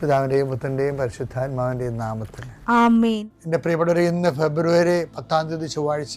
പിതാവിന്റെയും പുത്രന്റെയും പരിശുദ്ധാത്മാവിന്റെയും നാമത്തിൽ. എന്റെ പ്രിയപ്പെട്ടവരെ ഇന്ന് ഫെബ്രുവരി പത്താം തീയതി ചൊവ്വാഴ്ച.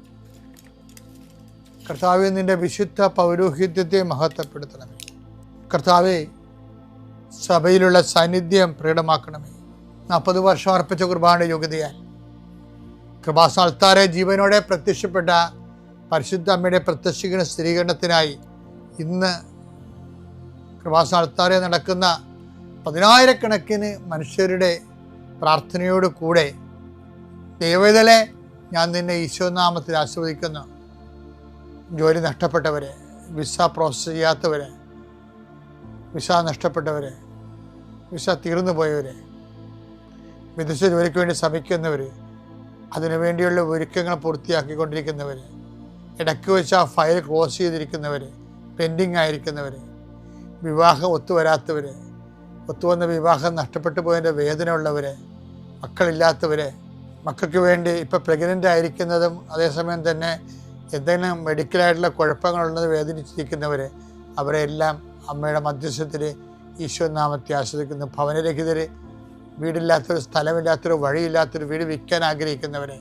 കർത്താവെ നിന്റെ വിശുദ്ധ പൗരോഹിത്യത്തെ മഹത്വപ്പെടുത്തണമേ. കർത്താവെ സഭയിലുള്ള സാന്നിധ്യം പ്രകടമാക്കണമേ. നാൽപ്പത് വർഷം അർപ്പിച്ച കുർബാന യോഗ്യതയാൽ. കൃപാസ്ഥാനത്താരെ ജീവനോടെ പ്രത്യക്ഷപ്പെട്ട പരിശുദ്ധ അമ്മയുടെ പ്രത്യക്ഷീകരണ സ്ഥിരീകരണത്തിനായി ഇന്ന് കൃപാസ്ഥാനത്താരെ നടക്കുന്ന പതിനായിരക്കണക്കിന് മനുഷ്യരുടെ പ്രാർത്ഥനയോട് കൂടെ ദൈവതലെ ഞാൻ നിന്നെ ഈശോനാമത്തിൽ ആസ്വദിക്കുന്നു ജോലി നഷ്ടപ്പെട്ടവർ വിസ പ്രോസസ് ചെയ്യാത്തവർ വിസ നഷ്ടപ്പെട്ടവർ വിസ തീർന്നു പോയവർ വിദേശ ജോലിക്ക് വേണ്ടി ശ്രമിക്കുന്നവർ അതിനുവേണ്ടിയുള്ള ഒരുക്കങ്ങൾ പൂർത്തിയാക്കിക്കൊണ്ടിരിക്കുന്നവർ ഇടയ്ക്ക് വെച്ച് ആ ഫയൽ ക്ലോസ് ചെയ്തിരിക്കുന്നവർ പെൻഡിങ് ആയിരിക്കുന്നവർ വിവാഹം ഒത്തുവരാത്തവർ ഒത്തുവന്ന വിവാഹം നഷ്ടപ്പെട്ടു പോയതിന്റെ വേദന ഉള്ളവർ മക്കളില്ലാത്തവർ മക്കൾക്ക് വേണ്ടി ഇപ്പോൾ പ്രഗ്നന്റ് ആയിരിക്കുന്നതും അതേസമയം തന്നെ എന്തെങ്കിലും മെഡിക്കലായിട്ടുള്ള കുഴപ്പങ്ങളുള്ളത് വേദനിച്ചിരിക്കുന്നവർ അവരെല്ലാം അമ്മയുടെ മധ്യസ്ഥത്തിൽ ഈശോ നാമത്തെ ആശ്രയിക്കുന്നു ഭവനരഹിതർ വീടില്ലാത്തൊരു സ്ഥലമില്ലാത്തൊരു വഴിയില്ലാത്തൊരു വീട് വിൽക്കാൻ ആഗ്രഹിക്കുന്നവരെ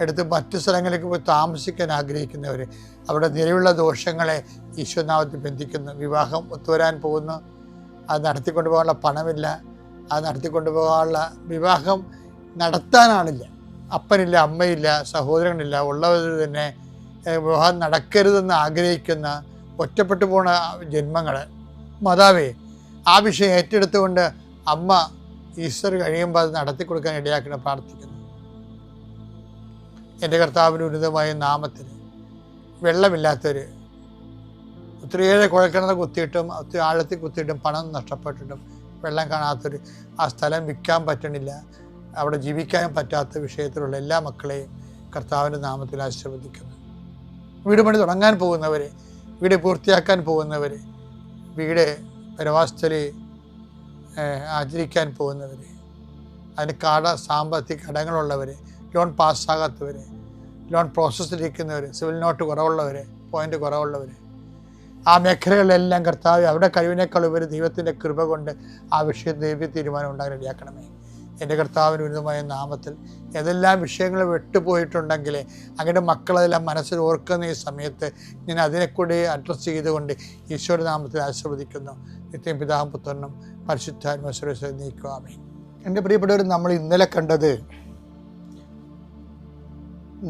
എടുത്ത് മറ്റു സ്ഥലങ്ങളിലേക്ക് പോയി താമസിക്കാൻ ആഗ്രഹിക്കുന്നവർ അവിടെ നിലവിലുള്ള ദോഷങ്ങളെ ഈശ്വരനാമത്തിൽ ബന്ധിക്കുന്നു. വിവാഹം ഒത്തുവരാൻ പോകുന്നു. അത് നടത്തിക്കൊണ്ടു പോകാനുള്ള പണമില്ല. അത് നടത്തിക്കൊണ്ടു പോകാനുള്ള വിവാഹം നടത്താനാണില്ല അപ്പനില്ല അമ്മയില്ല സഹോദരങ്ങളില്ല ഉള്ളവർ തന്നെ വിവാഹം നടക്കരുതെന്ന് ആഗ്രഹിക്കുന്ന ഒറ്റപ്പെട്ടു പോണ ജന്മങ്ങൾ മാതാവേ ആ വിഷയം ഏറ്റെടുത്തുകൊണ്ട് അമ്മ ഈസ്റ്റർ കഴിയുമ്പോൾ അത് നടത്തി കൊടുക്കാൻ ഇടയാക്കണം പ്രാർത്ഥിക്കുന്നു. എന്റെ കർത്താവിന് ഉന്നതമായ നാമത്തിന് വെള്ളമില്ലാത്തവർ ഒത്തിരിയേറെ കുഴൽക്കിണർ കുത്തിയിട്ടും ഒത്തിരി ആഴത്തിൽ കുത്തിയിട്ടും പണം നഷ്ടപ്പെട്ടിട്ടും വെള്ളം കാണാത്തൊരു ആ സ്ഥലം വിൽക്കാൻ പറ്റണില്ല. അവിടെ ജീവിക്കാൻ പറ്റാത്ത വിഷയത്തിലുള്ള എല്ലാ മക്കളെയും കർത്താവിന്റെ നാമത്തിൽ ആശീർവദിക്കുന്നു. വീട് പണി തുടങ്ങാൻ പോകുന്നവരെ വീട് പൂർത്തിയാക്കാൻ പോകുന്നവരെ വീട് പരവാസ്ഥൽ ആചരിക്കാൻ പോകുന്നവർ അതിന് കട സാമ്പത്തിക കടങ്ങളുള്ളവർ ലോൺ പാസ്സാകാത്തവർ ലോൺ പ്രോസസ്സിലിരിക്കുന്നവർ സിവിൽ നോട്ട് കുറവുള്ളവർ പോയിന്റ് കുറവുള്ളവർ ആ മേഖലകളിലെല്ലാം കർത്താവ് അവിടെ കഴിവിനേക്കാൾ ഉപരി ദൈവത്തിന്റെ കൃപ കൊണ്ട് ആ വിഷയം ദൈവ തീരുമാനം ഉണ്ടാകാൻ ഇടയാക്കണമേ എന്റെ കർത്താവിന് ഉന്നതമായ നാമത്തിൽ ഏതെല്ലാം വിഷയങ്ങൾ വിട്ടുപോയിട്ടുണ്ടെങ്കിൽ അങ്ങയുടെ മക്കളെല്ലാം മനസ്സിൽ ഓർക്കുന്ന ഈ സമയത്ത് ഞാൻ അതിനെ കൂടി അഡ്രസ്സ് ചെയ്തുകൊണ്ട് ഈശോയുടെ നാമത്തിൽ ആശീർവദിക്കുന്നു. നിത്യം പിതാവും പുത്രനും പരിശുദ്ധാത്മസ്വരസ് നീക്കുവാമേ എന്റെ പ്രിയപ്പെട്ടവർ നമ്മൾ ഇന്നലെ കണ്ടത്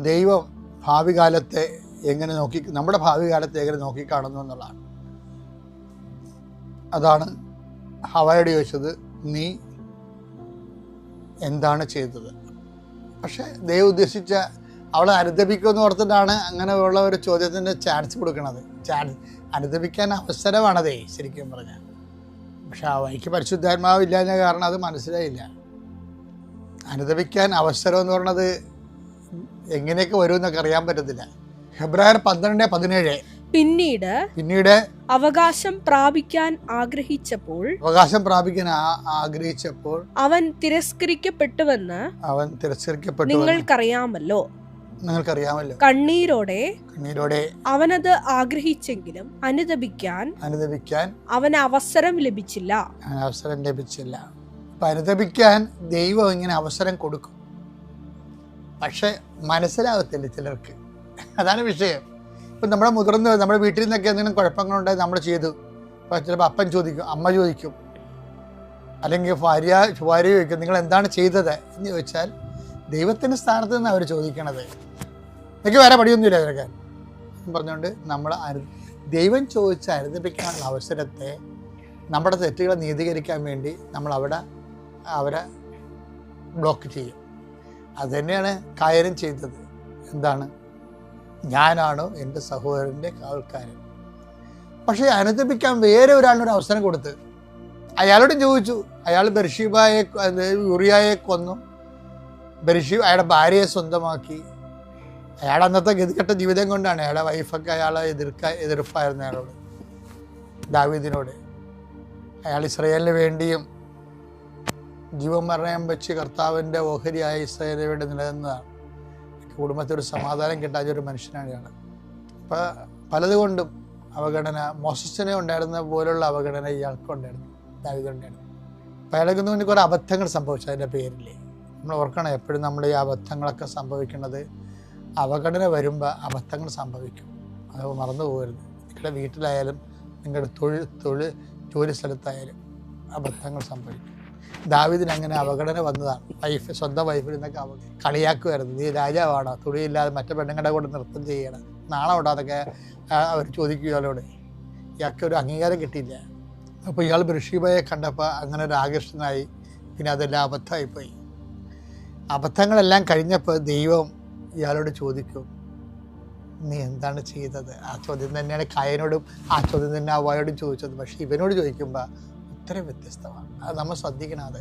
ദൈവ ഭാവി കാലത്തെ എങ്ങനെ നോക്കി നമ്മുടെ ഭാവി കാലത്തെ എങ്ങനെ നോക്കിക്കാണുന്നു എന്നുള്ളതാണ്. അതാണ് ഹവായോട് ചോദിച്ചത് നീ എന്താണ് ചെയ്തത്? പക്ഷേ ദൈവം ഉദ്ദേശിച്ച അവളെ അനുദപിക്കുമെന്ന് ഓർത്തിട്ടാണ് അങ്ങനെയുള്ള ഒരു ചോദ്യത്തിന് ചാൻസ് കൊടുക്കുന്നത് ചാൻസ് അനുദപിക്കാൻ അവസരമാണതേ ശരിക്കും പറഞ്ഞാൽ പക്ഷെ ആ വഴിക്ക് പരിശുദ്ധാത്മാവ് ഇല്ലാഞ്ഞ കാരണം അത് മനസ്സിലായില്ല. അനുദപിക്കാൻ അവസരം എന്ന് പറയുന്നത് എങ്ങനെയൊക്കെ വരുമെന്നൊക്കെ അറിയാൻ പറ്റത്തില്ല. ഫെബ്രുവരി പന്ത്രണ്ട് പതിനേഴ് പിന്നീട് പിന്നീട് അവകാശം പ്രാപിക്കാൻ ആഗ്രഹിച്ചപ്പോൾ അവകാശം പ്രാപിക്കാൻ ആഗ്രഹിച്ചപ്പോൾ അവൻ തിരസ്കരിക്കപ്പെട്ടുവെന്ന് അവൻ തിരസ്കരിക്കപ്പെട്ടു നിങ്ങൾക്കറിയാമല്ലോ. നിങ്ങൾക്കറിയാമല്ലോ. കണ്ണീരോടെ കണ്ണീരോടെ അവനത് ആഗ്രഹിച്ചെങ്കിലും അനുദപിക്കാൻ അനുദപിക്കാൻ അവന് അവസരം ലഭിച്ചില്ല. അവസരം ലഭിച്ചില്ല. അനുദപിക്കാൻ ദൈവം ഇങ്ങനെ അവസരം കൊടുക്കും. പക്ഷെ മനസ്സിലാകത്തില്ല ചിലർക്ക്. അതാണ് വിഷയം. ഇപ്പം നമ്മുടെ മുതിർന്ന നമ്മുടെ വീട്ടിൽ നിന്നൊക്കെ എന്തെങ്കിലും കുഴപ്പങ്ങളുണ്ടായി നമ്മൾ ചെയ്തു. അപ്പോൾ ചിലപ്പോൾ അപ്പൻ ചോദിക്കും അമ്മ ചോദിക്കും. അല്ലെങ്കിൽ ഭാര്യ ഭാര്യ ചോദിക്കും നിങ്ങൾ എന്താണ് ചെയ്തത്? എന്ന് ചോദിച്ചാൽ ദൈവത്തിന്റെ സ്ഥാനത്ത് നിന്ന് അവർ ചോദിക്കണത്. എനിക്ക് വേറെ പടിയൊന്നുമില്ല അതിനൊക്കെ. പറഞ്ഞുകൊണ്ട് നമ്മൾ അനു ദൈവം ചോദിച്ച് അനുദപിക്കാനുള്ള അവസരത്തെ നമ്മുടെ തെറ്റുകളെ നീതീകരിക്കാൻ വേണ്ടി നമ്മൾ അവിടെ അവരെ ബ്ലോക്ക് ചെയ്യും. അതുതന്നെയാണ് കായരം ചെയ്തത്. എന്താണ്? ഞാനാണോ എന്റെ സഹോദരന്റെ കാവൽക്കാരൻ പക്ഷേ അനുദപിക്കാൻ വേറെ ഒരാളിനൊരു അവസരം കൊടുത്ത് അയാളോട് ചോദിച്ചു അയാൾ ബർഷീബായെ യുറിയായെ കൊന്നു. ബർഷീബ് അയാളുടെ ഭാര്യയെ സ്വന്തമാക്കി. അയാൾ അന്നത്തെ ഗതികെട്ട ജീവിതം കൊണ്ടാണ് അയാളുടെ വൈഫൊക്കെ അയാളെ എതിർക്ക എതിർപ്പായിരുന്നു അയാളോട് ദാവീദിനോട്. അയാൾ ഇസ്രയേലിന് വേണ്ടിയും ജീവൻ മരണം വെച്ച് കർത്താവിന്റെ ഓഹരിയായ ഇസ്രയേലിന് വേണ്ടി നിലനിന്നതാണ്. കുടുംബത്തിൽ ഒരു സമാധാനം കിട്ടാത്ത ഒരു മനുഷ്യനാണ് ഇയാൾ അപ്പോൾ പലതുകൊണ്ടും അവഗണന മോസസിനെ ഉണ്ടായിരുന്ന പോലുള്ള അവഗണന ഇയാൾക്ക് ഉണ്ടായിരുന്നു ദാവിതുണ്ടായിരുന്നു അപ്പം അയാൾക്ക് മുന്നിൽ കുറേ അബദ്ധങ്ങൾ സംഭവിച്ചു അതിന്റെ പേരിൽ നമ്മൾ ഓർക്കണം എപ്പോഴും നമ്മൾ ഈ അബദ്ധങ്ങളൊക്കെ സംഭവിക്കുന്നത് അവഗണന വരുമ്പോൾ അബദ്ധങ്ങൾ സംഭവിക്കും. അത് മറന്നു പോകരുത്. നിങ്ങളുടെ വീട്ടിലായാലും നിങ്ങളുടെ തൊഴിൽ തൊഴിൽ ജോലി സ്ഥലത്തായാലും അബദ്ധങ്ങൾ സംഭവിക്കും. ദാവിദിന് അങ്ങനെ അവഗണന വന്നതാണ്. വൈഫ് സ്വന്തം വൈഫിൽ നിന്നൊക്കെ അവ കളിയാക്കുമായിരുന്നു. നീ രാജാവാണോ തുണിയില്ലാതെ മറ്റു പെണ്ണുങ്ങളുടെ കൂടെ നൃത്തം ചെയ്യണം. നാളെ ഉണ്ടാതൊക്കെ അവർ ചോദിക്കുക ഇയാൾക്ക് ഒരു അംഗീകാരം കിട്ടിയില്ല. അപ്പോൾ ഇയാൾ ബൃഷിബയെ കണ്ടപ്പോൾ അങ്ങനെ ഒരു ആകർഷണനായി പിന്നെ അതെല്ലാം അബദ്ധമായിപ്പോയി. അബദ്ധങ്ങളെല്ലാം കഴിഞ്ഞപ്പോൾ ദൈവം ഇയാളോട് ചോദിക്കും നീ എന്താണ് ചെയ്തത്? ആ ചോദ്യം തന്നെയാണ് കായനോടും ആ ചോദ്യം തന്നെ അവയോടും ചോദിച്ചത്. പക്ഷേ ഇവനോട് ചോദിക്കുമ്പോൾ ഉത്തരം വ്യത്യസ്തമാണ്. അത് നമ്മൾ ശ്രദ്ധിക്കണത്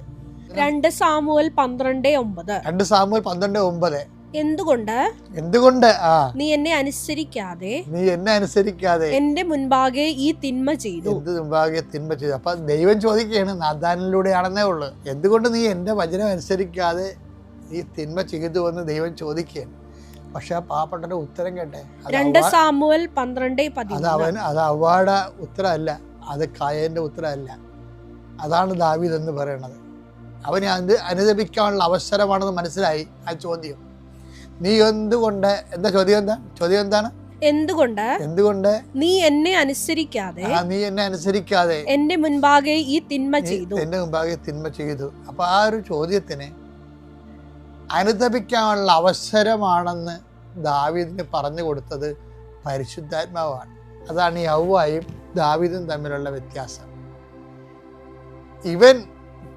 രണ്ട് സാമുവൽ പന്ത്രണ്ട് ഒമ്പത്. രണ്ട് സാമുവൽ പന്ത്രണ്ട് ഒമ്പത്. എന്തുകൊണ്ട്? എന്തുകൊണ്ട്? ആ. നീ എന്നെ അനുസരിക്കാതെ നീ എന്നെ അനുസരിക്കാതെ എന്റെ മുൻപാകെ ഈ തിന്മ ചെയ്തു. എന്ത് മുൻപാകെ തിന്മ ചെയ്തു? അപ്പൊ ദൈവം ചോദിക്കുകയാണ് നാദാനിലൂടെയാണെന്നേ ഉള്ളു. എന്തുകൊണ്ട് നീ എന്റെ വചനം അനുസരിക്കാതെ ഈ തിന്മ ചെയ്തു എന്ന് ദൈവം ചോദിക്കുകയാണ്? പക്ഷെ ആ പാപ്പട്ടന്റെ ഉത്തരം കേട്ടെ. രണ്ട് സാമുവൽ പന്ത്രണ്ട് അത് അവൻ അത് അവയുടെ ഉത്തരമല്ല. അത് കായന്റെ ഉത്തരമല്ല. അതാണ് ദാവീദ് എന്ന് പറയുന്നത് അവന് അത് അനുദപിക്കാനുള്ള അവസരമാണെന്ന് മനസ്സിലായി ആ ചോദ്യം. നീ എന്തുകൊണ്ട് എന്താ ചോദ്യം എന്താ? ചോദ്യം എന്താണ്? എന്തുകൊണ്ട്? എന്തുകൊണ്ട്? നീ എന്നെ അനുസരിക്കാതെ നീ എന്നെ അനുസരിക്കാതെ എന്റെ മുൻപാകെ ഈ തിന്മ ചെയ്തു. എന്റെ മുൻപാകെ തിന്മ ചെയ്തു. അപ്പൊ ആ ഒരു ചോദ്യത്തിന് അനുദപിക്കാനുള്ള അവസരമാണെന്ന് ദാവീദിന് പറഞ്ഞു കൊടുത്തത് പരിശുദ്ധാത്മാവാണ്. അതാണ് ഈ യൗവായും ദാവീദും തമ്മിലുള്ള വ്യത്യാസം. ഇവൻ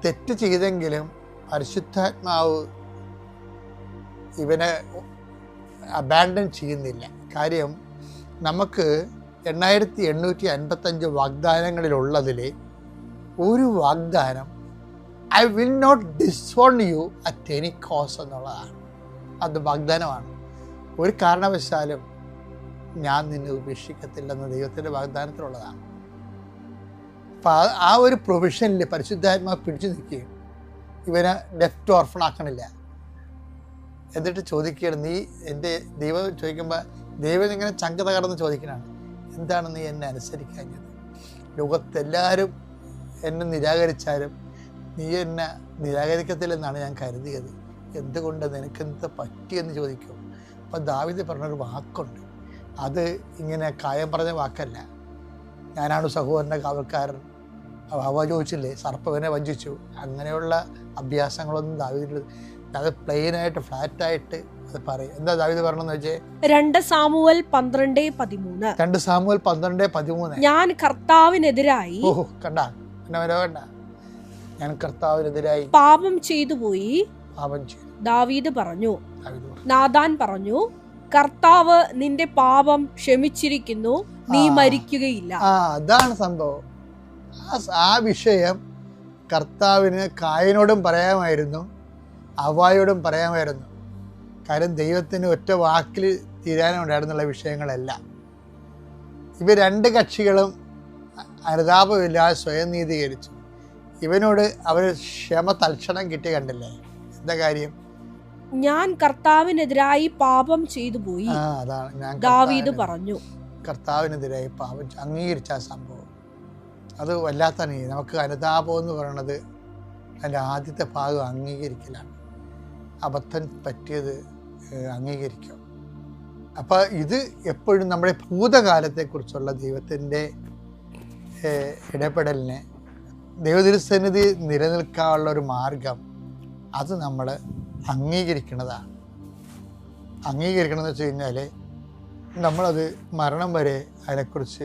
തെറ്റ് ചെയ്തെങ്കിലും പരിശുദ്ധാത്മാവ് ഇവനെ അബാൻഡൻ ചെയ്യുന്നില്ല. കാര്യം നമുക്ക് എണ്ണായിരത്തി എണ്ണൂറ്റി അൻപത്തഞ്ച് വാഗ്ദാനങ്ങളിലുള്ളതിൽ ഒരു വാഗ്ദാനം I will not disown you at any cause എന്നുള്ളതാണ്. അത് വാഗ്ദാനമാണ്. ഒരു കാരണവശാലും ഞാൻ നിന്നെ ഉപേക്ഷിക്കത്തില്ലെന്ന് ദൈവത്തിന്റെ വാഗ്ദാനത്തിലുള്ളതാണ്. അപ്പം ആ- ആ ഒരു പ്രൊവിഷനിൽ പരിശുദ്ധാത്മാവ് പിടിച്ചു നിൽക്കുകയും ഇവനെ ലെഫ്റ്റ് ഓർഫണാക്കണില്ല എന്നിട്ട് ചോദിക്കുകയാണ് നീ എന്റെ ദൈവം ചോദിക്കുമ്പോൾ ദൈവം ഇങ്ങനെ ചങ്ക തകർന്ന് ചോദിക്കണാണ് എന്താണ് നീ എന്നെ അനുസരിക്കാഞ്ഞത്? ലോകത്തെല്ലാവരും എന്നെ നിരാകരിച്ചാലും നീ എന്നെ നിരാകരിക്കത്തില്ലെന്നാണ് ഞാൻ കരുതിയത്. എന്തുകൊണ്ട് നിനക്കെന്ത് പറ്റിയെന്ന് ചോദിക്കും? അപ്പം ദാവിദ് പറഞ്ഞൊരു വാക്കുണ്ട്. അത് ഇങ്ങനെ കായം പറഞ്ഞ വാക്കല്ല. ഞാനാണ് സഹോദരന്റെ കാവൽക്കാരൻ. അവ ചോദിച്ചില്ലേ സർപ്പവനെ വഞ്ചിച്ചു. അങ്ങനെയുള്ള അഭ്യാസങ്ങളൊന്നും ദാവിദിൽ അത് പ്ലെയിനായിട്ട് ഫ്ലാറ്റായിട്ട് അത് പറയും. എന്താ ദാവിദ് പറഞ്ഞെന്ന് വെച്ചേ? രണ്ട് സാമുവൽ പന്ത്രണ്ട് പതിമൂന്ന്. രണ്ട് സാമുവൽ പന്ത്രണ്ട് പതിമൂന്ന്. ഞാൻ കർത്താവിനെതിരായി ഓഹോ കണ്ട? കണ്ട? ഞാൻ കർത്താവിനെതിരായി പാപം ചെയ്തു പോയി. പാപം ചെയ്തു. ദാവീദ് പറഞ്ഞു. നാദാൻ പറഞ്ഞു. കർത്താവ് നിന്റെ പാപം ക്ഷമിച്ചിരിക്കുന്നു. നീ മരിക്കുകയില്ല. അതാണ് സംഭവം. ആ ആ വിഷയം കർത്താവിന് കായനോടും പറയാമായിരുന്നു അവായോടും പറയാമായിരുന്നു. കാര്യം ദൈവത്തിന് ഒറ്റ വാക്കിൽ തീരാനുണ്ടായിരുന്നുള്ള വിഷയങ്ങളെല്ലാം. ഇവ രണ്ട് കക്ഷികളും അനുതാപമില്ലാതെ സ്വയം നീതീകരിച്ചു. ഇവനോട് അവർ ക്ഷമ തൽക്ഷണം കിട്ടി കണ്ടില്ലേ? എന്താ കാര്യം? ഞാൻ കർത്താവിനെതിരായി പാപം ചെയ്തു പോയി. അതാണ് ഞാൻ ദാവീദ് പറഞ്ഞു. കർത്താവിനെതിരായി പാപം അംഗീകരിച്ച ആ സംഭവം. അത് വല്ലാത്ത നീതി നമുക്ക് അനുതാപം എന്ന് പറയുന്നത് അതിന്റെ ആദ്യത്തെ ഭാഗം അംഗീകരിക്കലാണ്. അബദ്ധം പറ്റിയത് അംഗീകരിക്കും. അപ്പോൾ ഇത് എപ്പോഴും നമ്മുടെ ഭൂതകാലത്തെക്കുറിച്ചുള്ള ദൈവത്തിന്റെ ഇടപെടലിനെ ദൈവതിരുസന്നിധി നിലനിൽക്കാനുള്ള ഒരു മാർഗം അത് നമ്മൾ അംഗീകരിക്കുന്നതാണ് അംഗീകരിക്കണമെന്ന് വെച്ച് കഴിഞ്ഞാൽ നമ്മളത് മരണം വരെ അതിനെക്കുറിച്ച്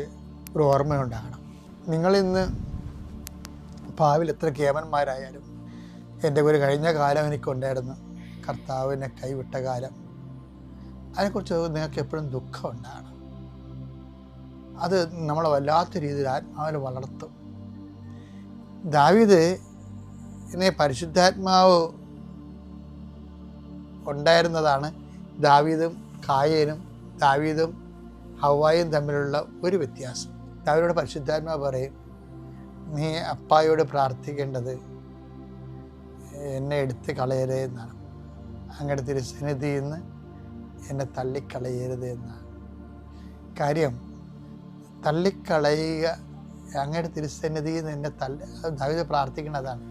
ഒരു ഓർമ്മയുണ്ടാകണം. നിങ്ങളിന്ന് ഭാവിയിൽ എത്ര കേമന്മാരായാലും എന്റെ ഒരു കഴിഞ്ഞ കാലം എനിക്കുണ്ടായിരുന്നു. കർത്താവിനെ കൈവിട്ട കാലം. അതിനെക്കുറിച്ച് നിങ്ങൾക്ക് എപ്പോഴും ദുഃഖം ഉണ്ടാകണം. അത് നമ്മളെ വല്ലാത്ത രീതിയിൽ ആത്മാവിൽ വളർത്തും. ദാവീദ് എന്നെ പരിശുദ്ധാത്മാവ് ഉണ്ടായിരുന്നതാണ് ദാവീദും കായേനും ദാവീദും ഹവായും തമ്മിലുള്ള ഒരു വ്യത്യാസം. ദാവീദോട് പരിശുദ്ധാത്മ പറയും നീ അപ്പായോട് പ്രാർത്ഥിക്കേണ്ടത് എന്നെ എടുത്ത് കളയരുത് എന്നാണ്. അങ്ങയുടെ തിരുസന്നിധിയിൽ നിന്ന് എന്നെ തള്ളിക്കളയരുത് എന്നാണ്. കാര്യം തള്ളിക്കളയുക അങ്ങയുടെ തിരുസന്നിധിയിൽ നിന്ന് എന്നെ തള്ളി ദാവീദ് പ്രാർത്ഥിക്കുന്നതാണ്.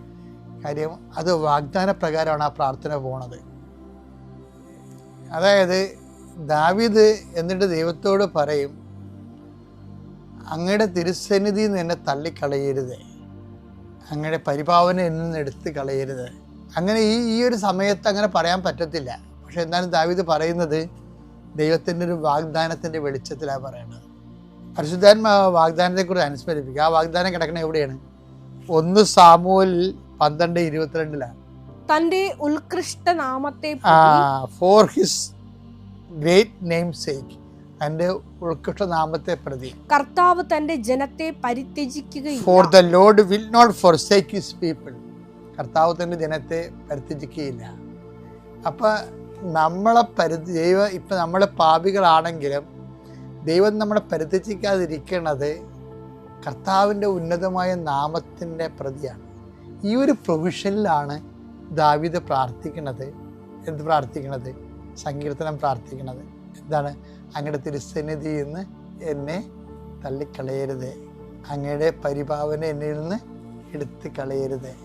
കാര്യം അത് വാഗ്ദാന പ്രകാരമാണ് ആ പ്രാർത്ഥന പോണത്. അതായത് ദാവിദ് എന്നിട്ട് ദൈവത്തോട് പറയും അങ്ങയുടെ തിരുസന്നിധി നിന്ന് എന്നെ തള്ളിക്കളയരുത്. അങ്ങയുടെ പരിപാവന എന്നിൽ നിന്ന് എടുത്ത് കളയരുത്. അങ്ങനെ ഈ ഈ ഒരു സമയത്ത് അങ്ങനെ പറയാൻ പറ്റത്തില്ല. പക്ഷെ എന്നാലും ദാവീദ് പറയുന്നത് ദൈവത്തിന്റെ ഒരു വാഗ്ദാനത്തിന്റെ വെളിച്ചത്തിലാണ് പറയുന്നത് പരിശുദ്ധാത്മാ വാഗ്ദാനത്തെക്കുറിച്ച് അനുസ്മരിപ്പിക്കുക. ആ വാഗ്ദാനം കിടക്കണ എവിടെയാണ്? ഒന്ന് സാമൂൽ പന്ത്രണ്ട് ഇരുപത്തിരണ്ടിലാണ്. തന്റെ ഉത്കൃഷ്ട നാമത്തെ for his great name sake എന്റെ ഉൾക്കൃഷ്ട നാമത്തെ പ്രതി. കർത്താവ് തന്റെ ജനത്തെ പരിത്യജിക്കുകയില്ല. For the Lord will not forsake his people കർത്താവ് തന്റെ ജനത്തെ പരിത്യജിക്കുകയില്ല. അപ്പം നമ്മളെ പരിധി ദൈവം ഇപ്പം നമ്മൾ പാപികളാണെങ്കിലും ദൈവം നമ്മളെ പരിത്യജിക്കാതിരിക്കുന്നത് കർത്താവിന്റെ ഉന്നതമായ നാമത്തിന്റെ പ്രതിയാണ്. ഈ ഒരു പ്രൊവിഷനിലാണ് ദാവിദ് പ്രാർത്ഥിക്കുന്നത് എന്ത് പ്രാർത്ഥിക്കണത്? സങ്കീർത്തനം പ്രാർത്ഥിക്കണത്. എന്താണ്? അങ്ങയുടെ തിരുസന്നിധിയിൽ നിന്ന് എന്നെ തള്ളിക്കളയരുത്. അങ്ങയുടെ പരിഭാവന എന്നിൽ നിന്ന് എടുത്ത് കളയരുത്.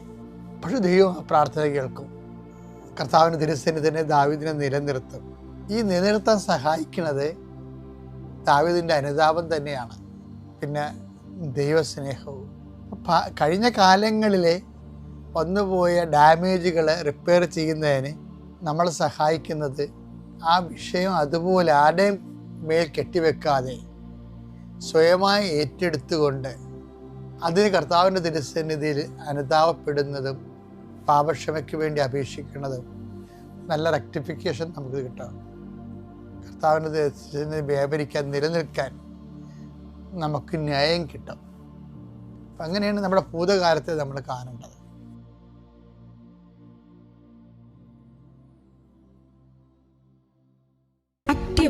പക്ഷെ ദൈവം ആ പ്രാർത്ഥന കേൾക്കും. കർത്താവിന് തിരുസന്നിധിനെ ദാവിദിനെ നിലനിർത്തും. ഈ നിലനിർത്താൻ സഹായിക്കുന്നത് ദാവിദിന്റെ അനുതാപം തന്നെയാണ്. പിന്നെ ദൈവസ്നേഹവും. കഴിഞ്ഞ കാലങ്ങളിലെ വന്നുപോയ ഡാമേജുകൾ റിപ്പയർ ചെയ്യുന്നതിന് നമ്മളെ സഹായിക്കുന്നത് ആ വിഷയം അതുപോലെ ആരുടെയും മേൽ കെട്ടിവെക്കാതെ സ്വയമായി ഏറ്റെടുത്തുകൊണ്ട് അതിന് കർത്താവിന്റെ തിരുസന്നിധിയിൽ അനുതാപപ്പെടുന്നതും പാപക്ഷമയ്ക്ക് വേണ്ടി അപേക്ഷിക്കുന്നതും നല്ല റെക്ടിഫിക്കേഷൻ നമുക്ക് കിട്ടണം. കർത്താവിന്റെ തിരുസന്നിധി വ്യാപരിക്കാൻ നിലനിൽക്കാൻ നമുക്ക് ന്യായം കിട്ടും. അങ്ങനെയാണ് നമ്മുടെ ഭൂതകാലത്തെ നമ്മൾ കാണേണ്ടത്.